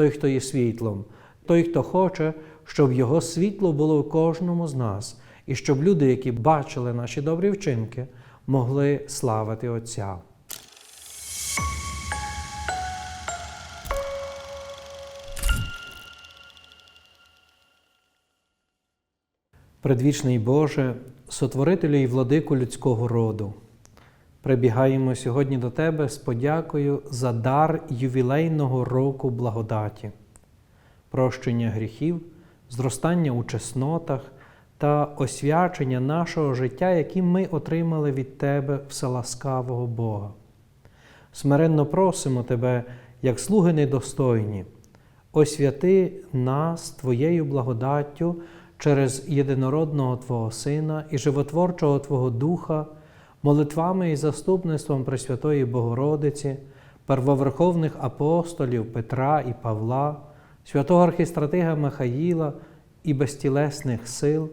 той, хто є світлом, той, хто хоче, щоб Його світло було в кожному з нас, і щоб люди, які бачили наші добрі вчинки, могли славити Отця. Предвічний Боже, сотворителю і владику людського роду, прибігаємо сьогодні до Тебе з подякою за дар ювілейного року благодаті, прощення гріхів, зростання у чеснотах та освячення нашого життя, які ми отримали від Тебе вселаскавого Бога. Смиренно просимо Тебе, як слуги недостойні, освяти нас Твоєю благодаттю через єдинородного Твого Сина і животворчого Твого Духа, молитвами і заступництвом Пресвятої Богородиці, первоверховних апостолів Петра і Павла, святого архістратига Михаїла і безтілесних сил,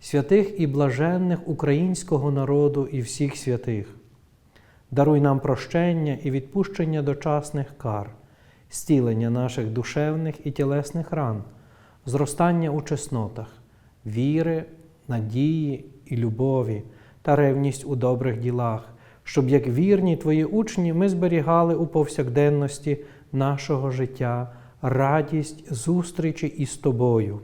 святих і блаженних українського народу і всіх святих. Даруй нам прощення і відпущення дочасних кар, стілення наших душевних і тілесних ран, зростання у чеснотах, віри, надії і любові та ревність у добрих ділах, щоб як вірні Твої учні ми зберігали у повсякденності нашого життя радість зустрічі із Тобою,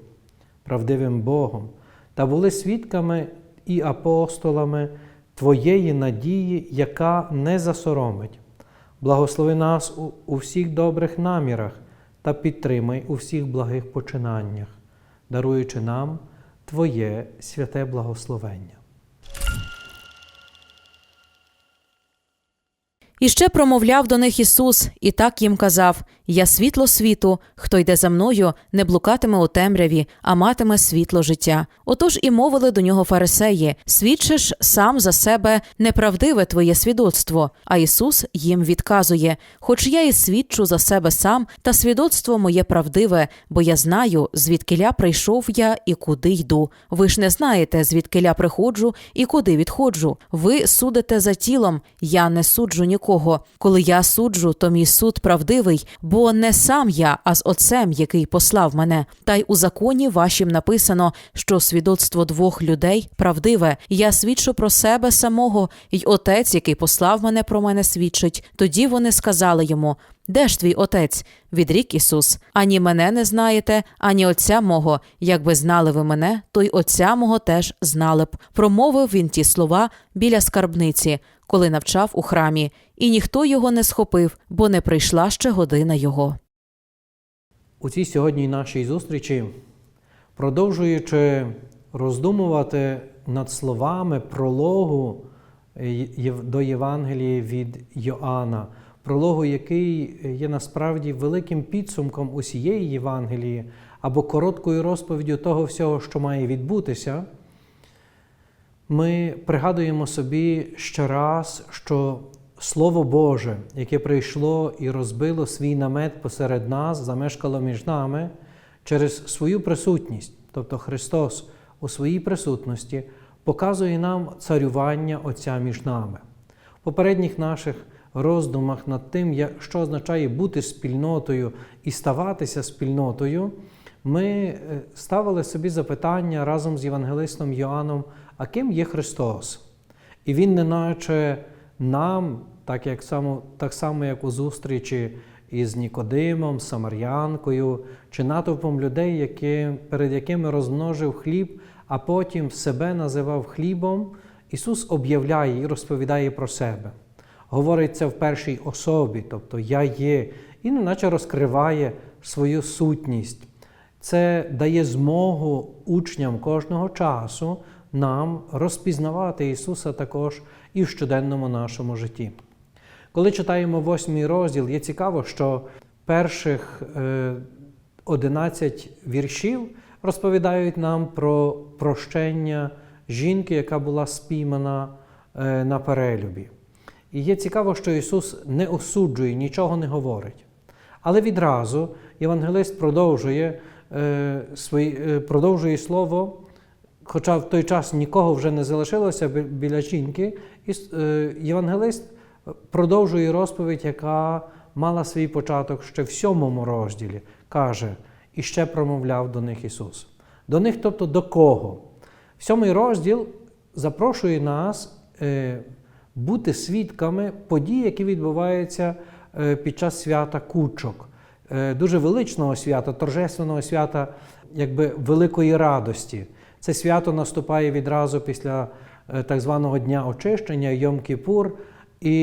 правдивим Богом, та були свідками і апостолами Твоєї надії, яка не засоромить. Благослови нас у, всіх добрих намірах та підтримай у всіх благих починаннях, даруючи нам Твоє святе благословення. І ще промовляв до них Ісус, і так їм казав: Я світло світу, хто йде за мною, не блукатиме у темряві, а матиме світло життя. Отож і мовили до нього фарисеї: свідчиш сам за себе неправдиве твоє свідоцтво. А Ісус їм відказує: Хоч я і свідчу за себе сам, та свідоцтво моє правдиве, бо я знаю, звідкиля прийшов я і куди йду. Ви ж не знаєте, звідкиля приходжу і куди відходжу. Ви судите за тілом, я не суджу нікого. Коли я суджу, то мій суд правдивий, бо не сам я, а з Отцем, який послав мене. Та й у законі вашім написано, що свідоцтво двох людей правдиве. Я свідчу про себе самого, й отець, який послав мене про мене, свідчить. Тоді вони сказали йому. Де ж твій отець? Відрік Ісус. Ані мене не знаєте, ані отця мого. Якби знали ви мене, то й отця мого теж знали б. Промовив він ті слова біля скарбниці, коли навчав у храмі, і ніхто його не схопив, бо не прийшла ще година його. У цій сьогодні нашій зустрічі, продовжуючи роздумувати над словами прологу до Євангелії від Йоанна, прологу, який є насправді великим підсумком усієї Євангелії або короткою розповіддю того всього, що має відбутися, ми пригадуємо собі ще раз, що Слово Боже, яке прийшло і розбило свій намет посеред нас, замешкало між нами через свою присутність, тобто Христос у своїй присутності показує нам царювання Отця між нами. В попередніх наших роздумах над тим, що означає бути спільнотою і ставатися спільнотою, ми е, ставили собі запитання разом з Євангелистом Йоанном, а ким є Христос? І Він неначе нам, так, як само, так само, як у зустрічі із Нікодимом, Самарянкою чи натовпом людей, які, перед якими розмножив хліб, а потім себе називав хлібом, Ісус об'являє і розповідає про себе. Говорить це в першій особі, тобто Я є, і неначе розкриває свою сутність. Це дає змогу учням кожного часу нам розпізнавати Ісуса також і в щоденному нашому житті. Коли читаємо восьмий розділ, є цікаво, що перших е, 11 віршів розповідають нам про прощення жінки, яка була спіймана е, на перелюбі. І є цікаво, що Ісус не осуджує, нічого не говорить. Але відразу євангелист продовжує, е, е, продовжує слово, хоча в той час нікого вже не залишилося біля жінки, і е, євангелист продовжує розповідь, яка мала свій початок ще в сьомому розділі. Каже, і ще промовляв до них Ісус. До них, тобто до кого? Сьомий розділ запрошує нас е, бути свідками подій, які відбуваються е, під час свята кучок, дуже величного свята, торжественного свята, якби великої радості. Це свято наступає відразу після е, так званого дня очищення, Йом-Кіпур. І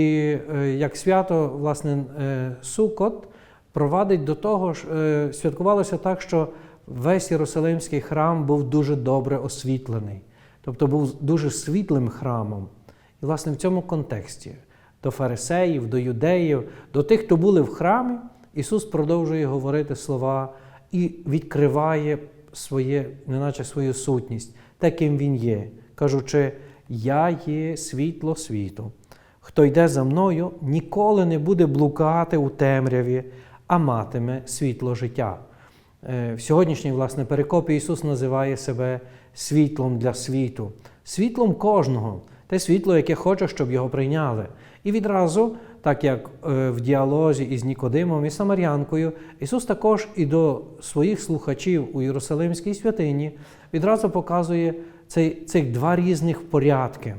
е, як свято, власне, е, Сукот провадить до того, е, святкувалося так, що весь Єрусалимський храм був дуже добре освітлений, тобто був дуже світлим храмом. І, власне, в цьому контексті до фарисеїв, до юдеїв, до тих, хто були в храмі, Ісус продовжує говорити слова і відкриває своє, неначе свою сутність, таким Він є, кажучи, Я є світло світу. Хто йде за мною, ніколи не буде блукати у темряві, а матиме світло життя. Е, В сьогоднішній, власне, перекопі Ісус називає себе світлом для світу, світлом кожного, те світло, яке хоче, щоб його прийняли. І відразу, так як е, в діалозі із Нікодимом і Самарянкою, Ісус також і до своїх слухачів у Єрусалимській святині відразу показує цей, цих два різних порядки.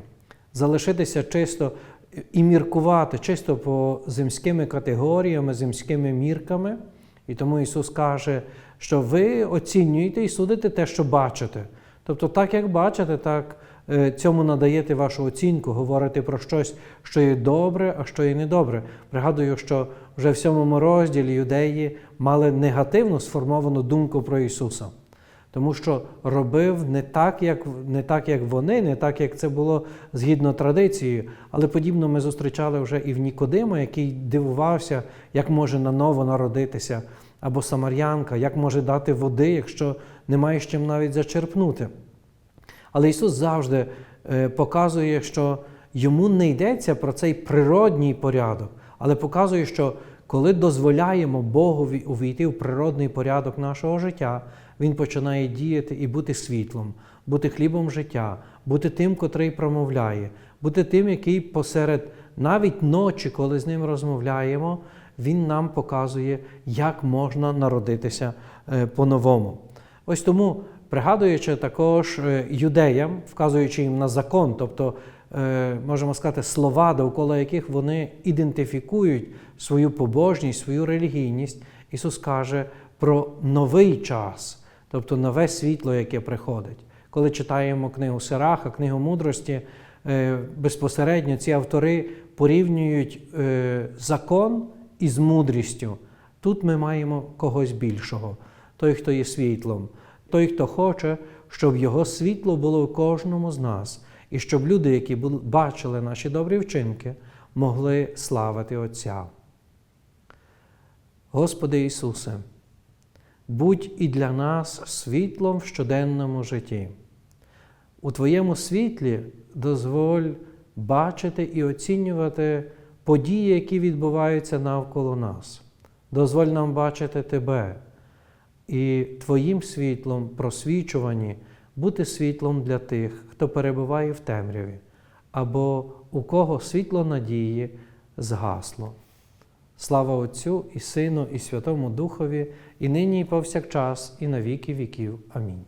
Залишитися чисто і міркувати чисто по земськими категоріями, земськими мірками. І тому Ісус каже, що ви оцінюєте і судите те, що бачите. Тобто, так як бачите, так цьому надаєте вашу оцінку, говорите про щось, що є добре, а що є недобре. Пригадую, що вже в сьомому розділі юдеї мали негативно сформовану думку про Ісуса. Тому що робив не так, як, не так, як вони, не так, як це було згідно традиції, але подібно ми зустрічали вже і в Нікодима, який дивувався, як може наново народитися, або Самарянка, як може дати води, якщо немає з чим навіть зачерпнути. Але Ісус завжди е, показує, що йому не йдеться про цей природній порядок, але показує, що коли дозволяємо Богу увійти в природний порядок нашого життя, Він починає діяти і бути світлом, бути хлібом життя, бути тим, котрий промовляє, бути тим, який посеред навіть ночі, коли з ним розмовляємо, Він нам показує, як можна народитися е, по-новому. Ось тому, пригадуючи також е, юдеям, вказуючи їм на закон, тобто, е, можемо сказати, слова, довкола яких вони ідентифікують свою побожність, свою релігійність, Ісус каже про новий час, тобто нове світло, яке приходить. Коли читаємо книгу Сираха, книгу мудрості, е, безпосередньо ці автори порівнюють закон із мудрістю. Тут ми маємо когось більшого, той, хто є світлом, той, хто хоче, щоб його світло було в кожному з нас, і щоб люди, які бачили наші добрі вчинки, могли славити Отця. Господи Ісусе, будь і для нас світлом в щоденному житті. У Твоєму світлі дозволь бачити і оцінювати події, які відбуваються навколо нас. Дозволь нам бачити Тебе і Твоїм світлом просвічувані бути світлом для тих, хто перебуває в темряві, або у кого світло надії згасло. Слава Отцю і Сину, і Святому Духові, і нині, і повсякчас, і на віки віків. Амінь.